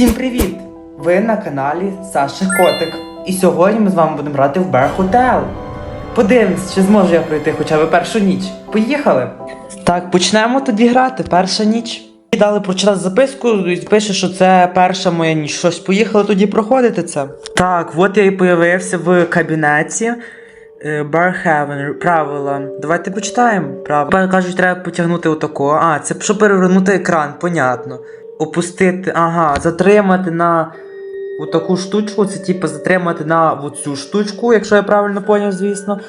Всім привіт! Ви на каналі Саша Котик. І сьогодні ми з вами будемо грати в Bear Hotel. Подивимось, чи зможу я пройти хоча б першу ніч. Поїхали! Так, почнемо тоді грати. Перша ніч. Мені Дали прочитати записку і пише, що це перша моя ніч. Щось поїхали тоді проходити це. Так, от я і появився в кабінеті. Е, Bar Heaven, правила. Давайте почитаємо. Правила. Кажуть, треба потягнути отако. А, це щоб перевернути екран, понятно. Опустити, ага, затримати на отаку штучку, це типу затримати на оцю штучку, якщо я правильно поняв, звісно.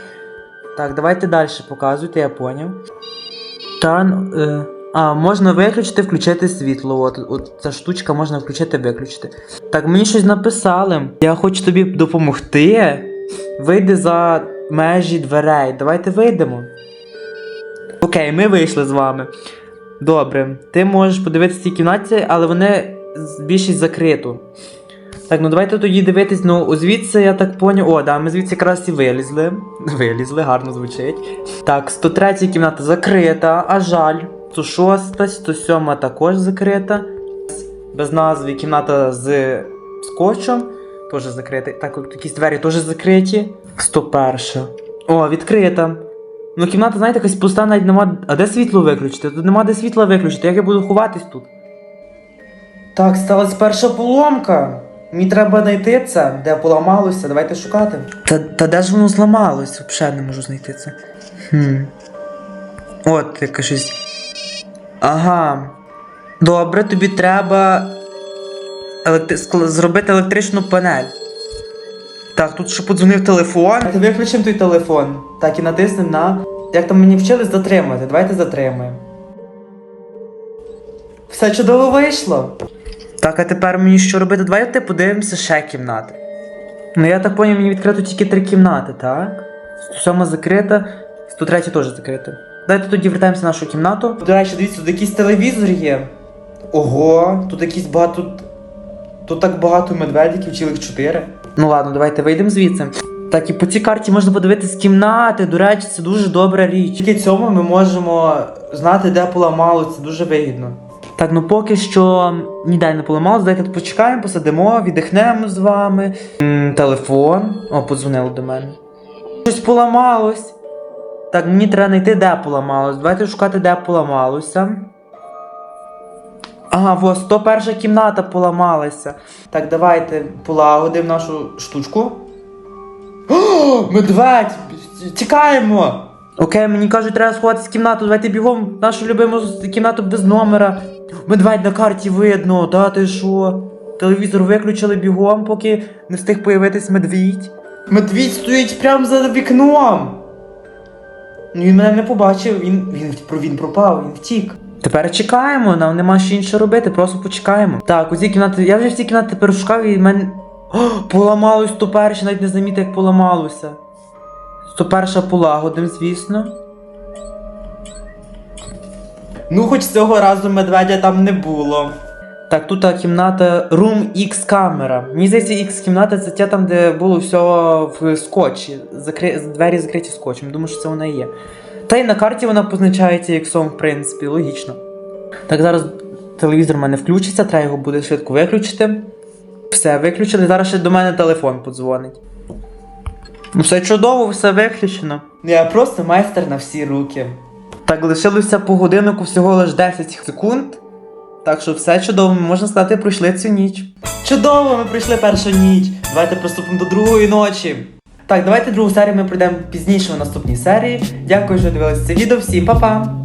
Так, давайте далі показуйте, я поняв. Turn, е, а, можна виключити, включити світло. От, от ця штучка можна включити, виключити. Так, мені щось написали. Я хочу тобі допомогти. Вийди за межі дверей. Давайте вийдемо. Окей, ми вийшли з вами. Добре, ти можеш подивитися ці кімнаті, але вони більшість закрито. Так, ну давайте тоді дивитись, ну звідси я так поняв. О, да, ми звідси якраз і вилізли. Вилізли, гарно звучить. Так, 103 кімната закрита, а жаль. 106, 107 також закрита. Без назви кімната з скотчем. Теж закрита. Так, якісь двері теж закриті. 101. О, відкрита. Ну, кімната, знаєте, якась пуста, навіть нема. А де світло виключити? Тут нема де світло виключити, як я буду ховатись тут? Так, сталася перша поломка. Мені треба знайти це, де поламалося, давайте шукати. Та, та де ж воно зламалось? Взагалі не можу знайти це. Хм. От яке щось. Ага. Добре, тобі треба електри... зробити електричну панель. Так, тут ще подзвонив телефон. Давайте виключимо той телефон. Так, і натиснемо на. Як там мені вчили затримати? Давайте затримаємо. Все чудово вийшло. Так, а тепер мені що робити? Давайте подивимося ще кімнати. Ну я так поняв, мені відкрито тільки три кімнати, так? 107 закрита, 103 теж закрита. Давайте тоді вертаємося в нашу кімнату. До речі, дивіться, тут якийсь телевізор є. Ого, тут якісь багато. Тут так багато медведиків, цілих чотири. Ну ладно, давайте вийдемо звідси. Так, і по цій карті можна подивитись кімнати. До речі, це дуже добра річ. Тільки цьому ми можемо знати, де поламало, це дуже вигідно. Так, ну поки що ніде не поламалось, давайте тут почекаємо, посидимо, віддихнемо з вами. М, телефон. О, подзвонили до мене. Щось поламалось. Так, мені треба знайти, де поламалось. Давайте шукати, де поламалося. Ага, во, 101 кімната поламалася. Так, давайте полагодимо нашу штучку. О, медведь! Тікаємо! Окей, мені кажуть, треба сховатися в кімнату, давайте бігом в нашу любиму кімнату без номера. Медведь на карті видно, та ти що? Телевізор виключили бігом, поки не встиг появитись медвідь. Медвідь стоїть прямо за вікном. Ну він мене не побачив, він, він, він пропав, він втік. Тепер чекаємо, нам нема що інше робити, просто почекаємо. Так, у цій кімнаті, я вже в цій кімнаті тепер шукав і в мене. О, поламалось то перше, навіть не замітив, як поламалося. 101 полагодим, звісно. Ну, хоч цього разу медведя там не було. Так, тут та кімната Room X камера. Мені здається, X кімната це те там, де було все в скотчі. Закри... Двері закриті скотчем. Думаю, що це вона і є. Та й на карті вона позначається як сон, в принципі, логічно. Так, зараз телевізор в мене включиться, треба його буде швидко виключити. Все, виключили. Зараз ще до мене телефон подзвонить. Ну, все чудово, все виключено. Я просто майстер на всі руки. Так, лишилося по годиннику всього лише 10 секунд. Так що все чудово, ми можна сказати, пройшли цю ніч. Чудово, ми пройшли першу ніч. Давайте приступимо до другої ночі. Так, давайте другу серію ми пройдемо пізніше у наступній серії. Дякую, що дивилися це відео. Всім па-па!